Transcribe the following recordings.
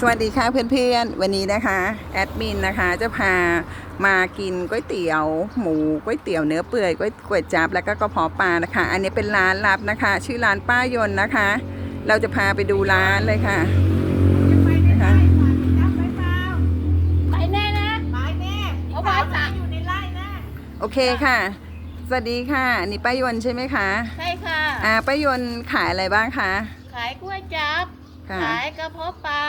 สวัสดีค่ะเพื่อนๆ วันนี้นะคะแอดมินนะคะจะพามากินก๋วยเตี๋ยว หมูก๋วยเตี๋ยวเนื้อเปื่อยก๋วยก๋วยจับแล้วก็กระเพาะปลานะคะ อันนี้เป็นร้านลับนะคะ ชื่อร้านป้ายนนะคะ เราจะพาไปดูร้านเลยค่ะนะคะไปแน่นะไปแน่เอาไว้จ้ะอยู่ในไร่แน่โอเคค่ะ สวัสดีค่ะอันนี่ป้ายนใช่ไหมคะใช่ค่ะอ่าป้ายนขายอะไรบ้างคะขายกล้วยจับ ค่ะ ขายกระเพาะปลา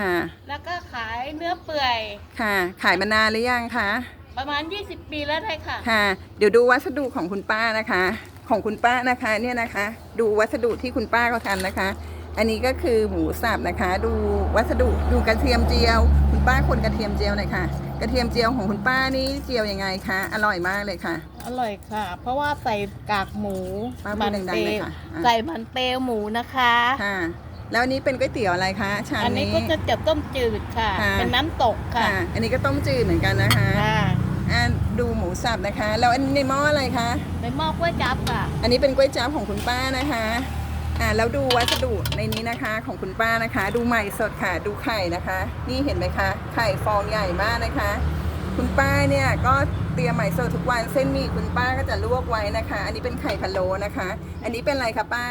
ค่ะ แล้วก็ขายเนื้อเปื่อย ค่ะ ขายมานานหรือยังคะ ประมาณ 20 ปีแล้วได้ค่ะ ค่ะ เดี๋ยวดูวัสดุของคุณป้านะคะ ของคุณป้านะคะเนี่ยนะคะ ดูวัสดุที่คุณป้าเขาทำนะคะ อันนี้ก็คือหมูสับนะคะ ดูวัสดุดูกระเทียมเจียว คุณป้าคนกระเทียมเจียวหน่อยค่ะ กระเทียมเจียวของคุณป้านี่เจียวยังไงคะ อร่อยมากเลยค่ะ อร่อยค่ะ เพราะว่าใส่กากหมูป้าพูดดังๆเลยค่ะอะ ใส่มันเปลวหมูนะคะ ค่ะ แล้วอันนี้เป็นก๋วยเตี๋ยวอะไรคะชามอันนี้นี้ก็จะเจ็บต้มจืดค่ะ ค่ะ เป็นน้ำตกค่ะ ค่ะ อันนี้ก็ต้มจืดเหมือนกันนะคะค่ะอ่าดูหมูสับนะคะ แล้วอันนี้ในหม้ออะไรคะในหม้อกล้วยจับค่ะ อันนี้เป็นก๋วยจั๊บของคุณป้านะคะ อ่าแล้วดูวัสดุในนี้นะคะของคุณป้านะคะ ดูใหม่สดค่ะ ดูไข่นะคะ นี่เห็นไหมคะ ไข่ฟองใหญ่มากนะคะ คุณป้าเนี่ยก็เตรียมใหม่สดทุกวัน เส้นหมี่คุณป้าก็จะลวกไว้นะคะ อันนี้เป็นไข่พะโล้นะคะ อันนี้เป็นอะไรคะป้า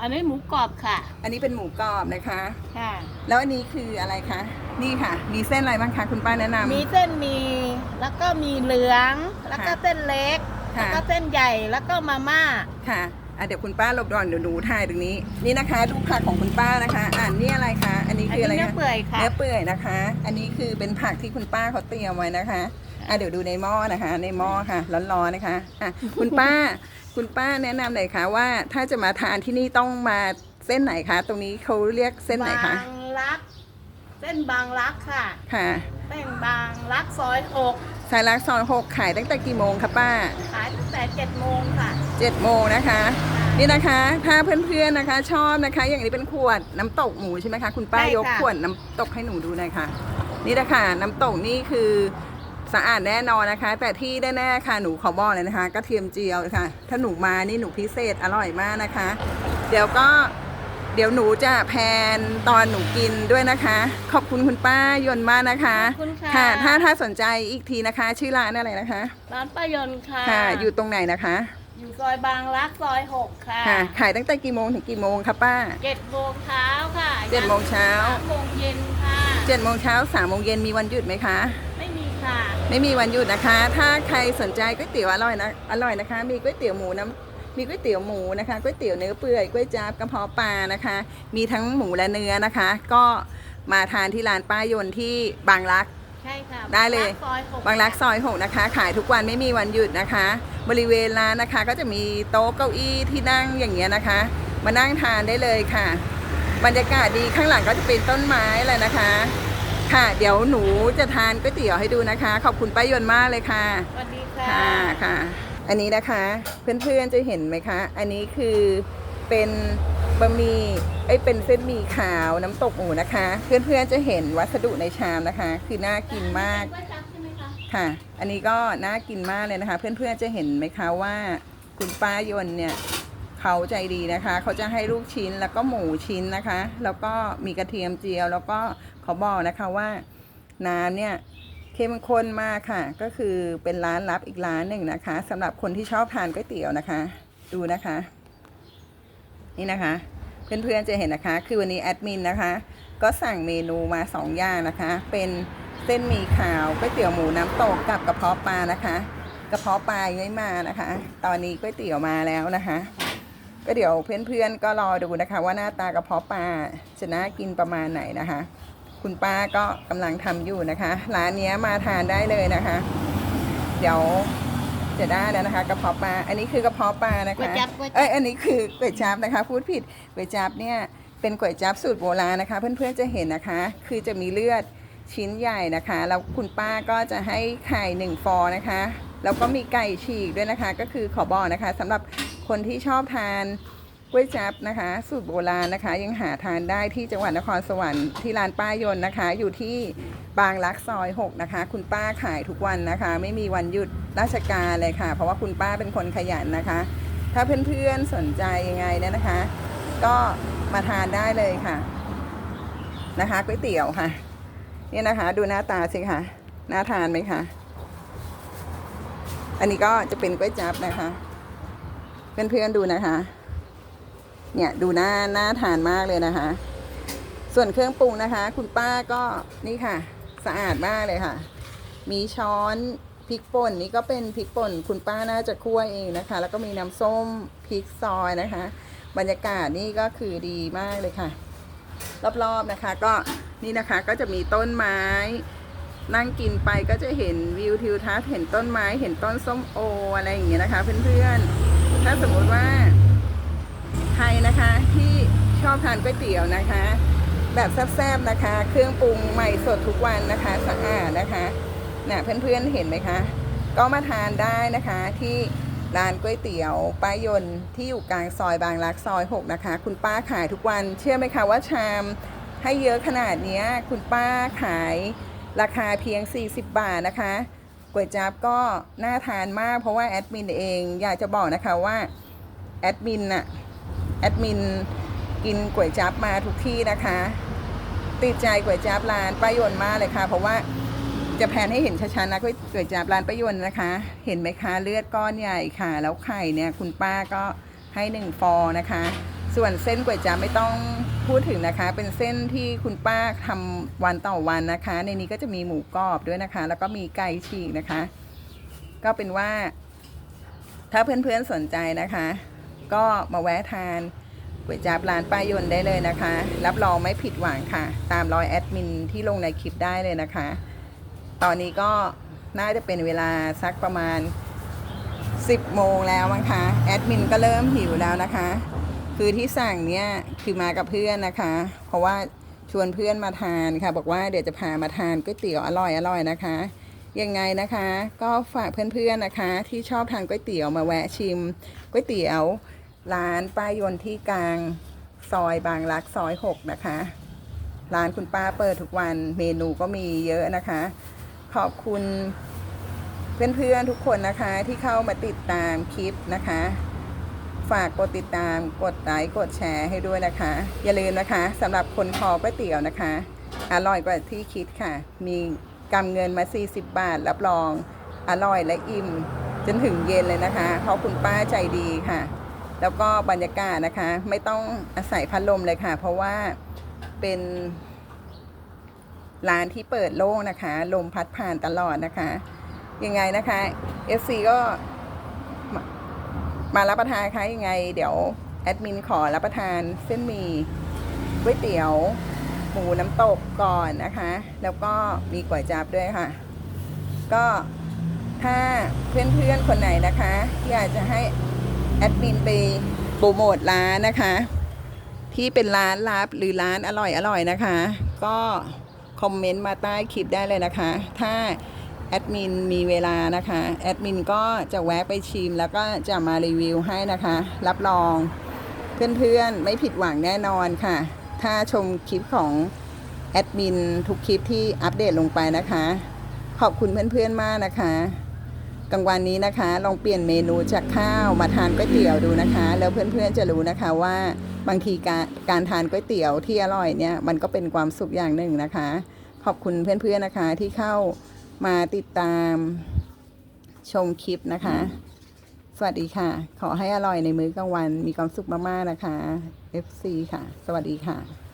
อันนี้หมูกรอบค่ะ อันนี้เป็นหมูกรอบนะคะ ค่ะ แล้วอันนี้คืออะไรคะ นี่ค่ะ มีเส้นอะไรบ้างคะคุณป้าแนะนำ มีเส้นหมีแล้วก็มีเหลือง แล้วก็ค่ะเส้นเล็ก ค่ะ แล้วก็เส้นใหญ่แล้วก็มาม่า ค่ะอะเดี๋ยวคุณป้าหลบก่อนเดี๋ยวหนูถ่ายตรงนี้ นี่นะคะดูผักของคุณป้านะคะ อ่านี่อะไรคะ อันนี้อันคือนี้อะไรเนื้อคะเปื่อยค่ะ เนื้อเปื่อยนะคะ อันนี้คือเป็นผักที่คุณป้าเขาเตรียมไว้นะคะ อะเดี๋ยวดูในหม้อนะคะ ในหม้อค่ะ ร้อนๆนะคะอะคุณป้า คุณป้าแนะนำหน่อยค่ะว่าถ้าจะมาทานที่นี่ต้องมาเส้นไหนคะ ตรงนี้เขาเรียกเส้นไหนคะบางรัก เส้นบางรักค่ะค่ะ เส้นบางรักซอยหกสายลักซอยหกขายตั้งแต่กี่โมงคะป้า ขายตั้งแต่เจ็ดโมงค่ะ เจ็ดโมงนะคะ นี่นะคะ ถ้าเพื่อนๆนะคะ ชอบนะคะ อย่างนี้เป็นขวดน้ำตกหมูใช่ไหมคะ คุณป้าใช่ค่ะ ยกขวดน้ำตกให้หนูดูหน่อยค่ะ นี่นะคะน้ำตกนี่คือ สะอาดแน่นอนนะคะ แต่ที่แน่ๆค่ะหนูขอบอกเลยนะคะกระเทียมเจียวค่ะ ถ้าหนูมานี่หนูพิเศษอร่อยมากนะคะ เดี๋ยวก็เดี๋ยวหนูจะแพนตอนหนูกินด้วยนะคะ ขอบคุณคุณป้ายนต์มากนะคะขอบคุณค่ะ ถ้าถ้าสนใจอีกทีนะคะ ชื่อร้านอะไรนะคะ ร้านป้ายนต์ค่ะ ค่ะ อยู่ตรงไหนนะคะ อยู่ซอยบางรักซอยหกค่ะค่ะ ขายตั้งแต่กี่โมงถึงกี่โมงคะป้า เจ็ดโมงเช้าค่ะเจ็ดโมงเช้าสามโมงเย็นค่ะ เจ็ดโมงเช้าสามโมงเย็นมีวันหยุดไหมคะไม่มี ค่ะไม่มีวันหยุดนะคะ ถ้าใครสนใจก๋วยเตี๋ยวอร่อยนะอร่อยนะคะ มีก๋วยเตี๋ยวหมูน้ำมีก๋วยเตี๋ยวหมูนะคะก๋วยเตี๋ยวเนื้อเปื่อยก๋วยจั๊บกระเพาะปลานะคะ มีทั้งหมูและเนื้อนะคะ ก็มาทานที่ร้านป้ายนต์ที่บางรักใช่ค่ะได้เลยซอยหกบางรักซอยหกนะคะ ขายทุกวันไม่มีวันหยุดนะคะ บริเวณร้านนะคะ ก็จะมีโต๊ะเก้าอี้ที่นั่งอย่างเงี้ยนะคะ มานั่งทานได้เลยค่ะ บรรยากาศดีข้างหลังก็จะเป็นต้นไม้แหละนะคะ ค่ะ เดี๋ยวหนูจะทานก๋วยเตี๋ยวให้ดูนะคะ ขอบคุณป้ายนต์มากเลยค่ะ สวัสดีค่ะ ค่ะค่ะ อันนี้นะคะเพื่อนๆจะเห็นไหมคะ อันนี้คือเป็นบะหมี่ไอ้ยเป็นเส้นหมี่ขาวน้ำตกหมูนะคะ เพื่อนๆจะเห็นวัสดุในชามนะคะ คือน่ากินมากก๋วยจั๊บใช่ไหมคะค่ะ อันนี้ก็น่ากินมากเลยนะคะ เพื่อนๆจะเห็นไหมคะว่า คุณป้ายนต์เนี่ย เขาใจดีนะคะ เขาจะให้ลูกชิ้นแล้วก็หมูชิ้นนะคะ แล้วก็มีกระเทียมเจียว แล้วก็เขาบอกนะคะว่าน้ำเนี่ยเข้มข้นมากค่ะ ก็คือเป็นร้านลับอีกร้านหนึ่งนะคะสำหรับคนที่ชอบทานก๋วยเตี๋ยวนะคะ ดูนะคะ นี่นะคะ เพื่อนๆจะเห็นนะคะ คือวันนี้แอดมินนะคะ ก็สั่งเมนูมาสองอย่างนะคะ เป็นเส้นหมี่ขาวก๋วยเตี๋ยวหมูน้ำตกกับกระเพาะปลานะคะ กระเพาะปลายังไม่มานะคะ ตอนนี้ก๋วยเตี๋ยวมาแล้วนะคะ ก็เดี๋ยวเพื่อนๆก็รอดูนะคะ ว่าหน้าตากระเพาะปลาจะน่ากินประมาณไหนนะคะ คุณป้าก็กำลังทำอยู่นะคะ ร้านเนี้ยมาทานได้เลยนะคะ เดี๋ยวจะได้แล้วนะคะกระเพาะปลา อันนี้คือกระเพาะปลานะก๋วยคะจั๊บก๋วยจั๊บเอ้ยอันนี้คือก๋วยจั๊บนะคะ พูดผิดก๋วยจั๊บเนี่ยเป็นก๋วยจั๊บสูตรโบราณนะคะ เพื่อนๆจะเห็นนะคะ คือจะมีเลือดชิ้นใหญ่นะคะ แล้วคุณป้าก็จะให้ไข่หนึ่งฟองนะคะ แล้วก็มีไก่ฉีกด้วยนะคะ ก็คือขอบอกนะคะสำหรับ คนที่ชอบทานก๋วยจั๊บนะคะ สูตรโบราณนะคะ ยังหาทานได้ที่จังหวัดนครสวรรค์ที่ร้านป้ายนนะคะ อยู่ที่บางรักซอย 6 นะคะ คุณป้าขายทุกวันนะคะ ไม่มีวันหยุดราชการเลยค่ะ เพราะว่าคุณป้าเป็นคนขยันนะคะ ถ้าเพื่อนๆสนใจยังไงเนี่ยนะคะ ก็มาทานได้เลยค่ะนะคะก๋วยเตี๋ยวค่ะนี่นะคะ ดูหน้าตาสิคะน่าทานไหมคะอันนี้ก็จะเป็นก๋วยจั๊บนะคะ เพื่อนๆดูนะคะ เนี่ยดูหน้าหน่าทานมากเลยนะคะ ส่วนเครื่องปรุงนะคะ คุณป้าก็นี่ค่ะ สะอาดมากเลยค่ะ มีช้อนพริกป่นนี่ก็เป็นพริกป่น คุณป้าน่าจะคั่วเองนะคะ แล้วก็มีน้ำส้มพริกซอยนะคะ บรรยากาศนี่ก็คือดีมากเลยค่ะ รอบๆนะคะก็นี่นะคะก็จะมีต้นไม้ นั่งกินไปก็จะเห็นวิวทิวทัศน์เห็นต้นไม้เห็นต้นส้มโออะไรอย่างเงี้ยนะคะ เพื่อนๆ ถ้าสมมติว่าใครนะคะที่ชอบทานก๋วยเตี๋ยวนะคะ แบบแซ่บๆนะคะ เครื่องปรุงใหม่สดทุกวันนะคะสะอาดนะคะน่ะเพื่อนๆเห็นไหมคะ ก็มาทานได้นะคะที่ร้านก๋วยเตี๋ยวป้ายนที่อยู่กลางซอยบางรักซอย 6 นะคะ คุณป้าขายทุกวัน เชื่อไหมคะว่าชามให้เยอะขนาดนี้คุณป้าขายราคาเพียง 40 บาทนะคะ ก๋วยจั๊บก็น่าทานมาก เพราะว่าแอดมินเองอยากจะบอกนะคะว่าแอดมินน่ะแอดมินกินก๋วยจั๊บมาทุกที่นะคะ ติดใจก๋วยจั๊บร้านป้ายนมากเลยค่ะ เพราะว่าจะแพนให้เห็นชัดๆนะก๋วยก๋วยจั๊บร้านป้ายนนะคะ เห็นไหมคะเลือดก้อนใหญ่ค่ะ แล้วไข่เนี่ยคุณป้าก็ให้หนึ่งฟองนะคะ ส่วนเส้นก๋วยจั๊บไม่ต้องพูดถึงนะคะ เป็นเส้นที่คุณป้าทำวันต่อวันนะคะ ในนี้ก็จะมีหมูกรอบด้วยนะคะ แล้วก็มีไก่ฉีกนะคะ ก็เป็นว่า ถ้าเพื่อนๆสนใจนะคะ ก็มาแวะทานก๋วยจั๊บร้านป้ายนได้เลยนะคะ รับรองไม่ผิดหวังค่ะ ตามรอยแอดมินที่ลงในคลิปได้เลยนะคะ ตอนนี้ก็น่าจะเป็นเวลาสักประมาณ 10โมงแล้วมั้งคะแอดมินก็เริ่มหิวแล้วนะคะ คือที่สั่งเนี่ยคือมากับเพื่อนนะคะ เพราะว่าชวนเพื่อนมาทานค่ะ บอกว่าเดี๋ยวจะพามาทานก๋วยเตี๋ยวอร่อยอร่อยนะคะยังไงนะคะ ก็ฝากเพื่อนๆนะคะ ที่ชอบทานก๋วยเตี๋ยวมาแวะชิมก๋วยเตี๋ยว ร้านป้ายนที่กลางซอยบางรักซอย 6 นะคะ ร้านคุณป้าเปิดทุกวันเมนูก็มีเยอะนะคะ ขอบคุณเพื่อนๆทุกคนนะคะที่เข้ามาติดตามคลิปนะคะ ฝากกดติดตาม กดไลค์กดแชร์ให้ด้วยนะคะ อย่าลืมนะคะสำหรับคนคอก๋วยเตี๋ยวนะคะ อร่อยกว่าที่คิดค่ะ มีกำเงินมา 40 บาท รับรอง อร่อยและอิ่ม จนถึงเย็นเลยนะคะ เพราะคุณป้าใจดีค่ะ แล้วก็บรรยากาศนะคะ ไม่ต้องอาศัยพัดลมเลยค่ะ เพราะว่าเป็นร้านที่เปิดโล่งนะคะ ลมพัดผ่านตลอดนะคะ ยังไงนะคะ FC ก็ มารับประทานค่ะยังไง เดี๋ยวแอดมินขอรับประทานเส้นหมี่ก๋วยเตี๋ยว หมูน้ำตกก่อนนะคะ แล้วก็มีก๋วยจั๊บด้วยค่ะ ก็ถ้าเพื่อนๆคนไหนนะคะอยากจะให้แอดมินไปโปรโมทร้านนะคะ ที่เป็นร้านลับหรือร้านอร่อยอร่อยนะคะ ก็คอมเมนต์มาใต้คลิปได้เลยนะคะ ถ้า แอดมินมีเวลานะคะแอดมินก็จะแวะไปชิม แล้วก็จะมารีวิวให้นะคะ รับรองเพื่อนๆไม่ผิดหวังแน่นอนค่ะ ถ้าชมคลิปของแอดมินทุกคลิปที่อัปเดตลงไปนะคะ ขอบคุณเพื่อนๆมากนะคะกลางวันนี้นะคะ ลองเปลี่ยนเมนูจากข้าวมาทานก๋วยเตี๋ยวดูนะคะ แล้วเพื่อนๆจะรู้นะคะว่าบางทีการการทานก๋วยเตี๋ยวที่อร่อยเนี่ยมันก็เป็นความสุขอย่างหนึ่งนะคะ ขอบคุณเพื่อนๆนะคะที่เข้า มาติดตามชมคลิปนะคะ สวัสดีค่ะ ขอให้อร่อยในมื้อกลางวัน มีความสุขมากๆนะคะ FC ค่ะ สวัสดีค่ะ